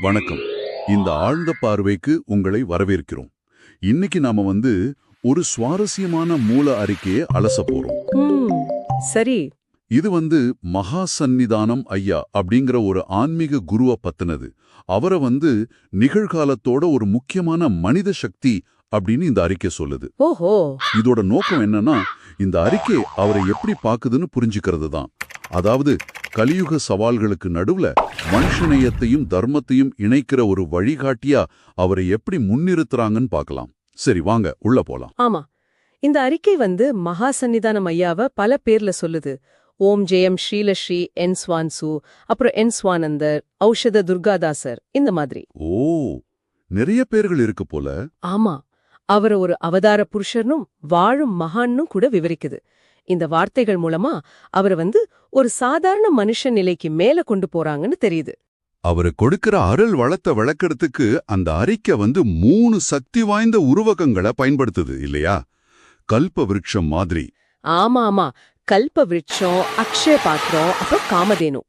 வணக்கம். இந்த ஆழ்ந்த பார்வைக்கு உங்களை வரவேற்கிறோம். இன்னைக்கு நாம வந்து ஒரு சுவாரஸ்யமான மூல அறிக்கையை அலச போறோம். சரி. இது வந்து மகா சந்நிதானம் ஐயா அப்படிங்கிற ஒரு ஆன்மீக குருவ பத்தினது. அவரை வந்து நிகழ்காலத்தோட ஒரு முக்கியமான மனித சக்தி அப்படின்னு இந்த அறிக்கை சொல்லுது. ஓஹோ. இதோட நோக்கம் என்னன்னா இந்த அறிக்கை அவரை எப்படி பாக்குதுன்னு புரிஞ்சுக்கிறது தான் அதாவது கலியுக சவால்களுக்கு நடுவுல மனுஷநேயத்தையும் தர்மத்தையும் இணைக்கிற ஒரு வழிகாட்டியா அவரை எப்படி முன்னிறுத்துறாங்கன்னு பார்க்கலாம். சரி வாங்க உள்ள போலாம். ஆமா. இந்த அறிக்கை வந்து மகா சந்நிதானம் ஐயாவ பல பேர்ல சொல்லுது. ஓம் ஜெயம் ஸ்ரீலஸ்ரீ என் ஸ்வான்சு அப்புறம் என் ஸ்வானந்தர் ஔஷத துர்காதாசர் இந்த மாதிரி. ஓ நிறைய பேர்கள் இருக்கு போல. ஆமா. அவரை ஒரு அவதார புருஷர்னும் வாழும் மகான்னும் கூட விவரிக்குது. இந்த வார்த்தைகள் மூலமா அவரை வந்து ஒரு சாதாரண மனுஷ நிலைக்கு மேல கொண்டு போறாங்கன்னு தெரியுது. அவரு கொடுக்கிற அருள் வளத்தை விளக்கறதுக்கு அந்த அறிக்கை வந்து மூணு சக்தி வாய்ந்த உருவகங்களை பயன்படுத்துது இல்லையா? கல்ப விருட்சம் மாதிரி. ஆமா ஆமா. கல்ப விருட்சம் அக்ஷய பாத்திரம் அப்புறம் காமதேனு.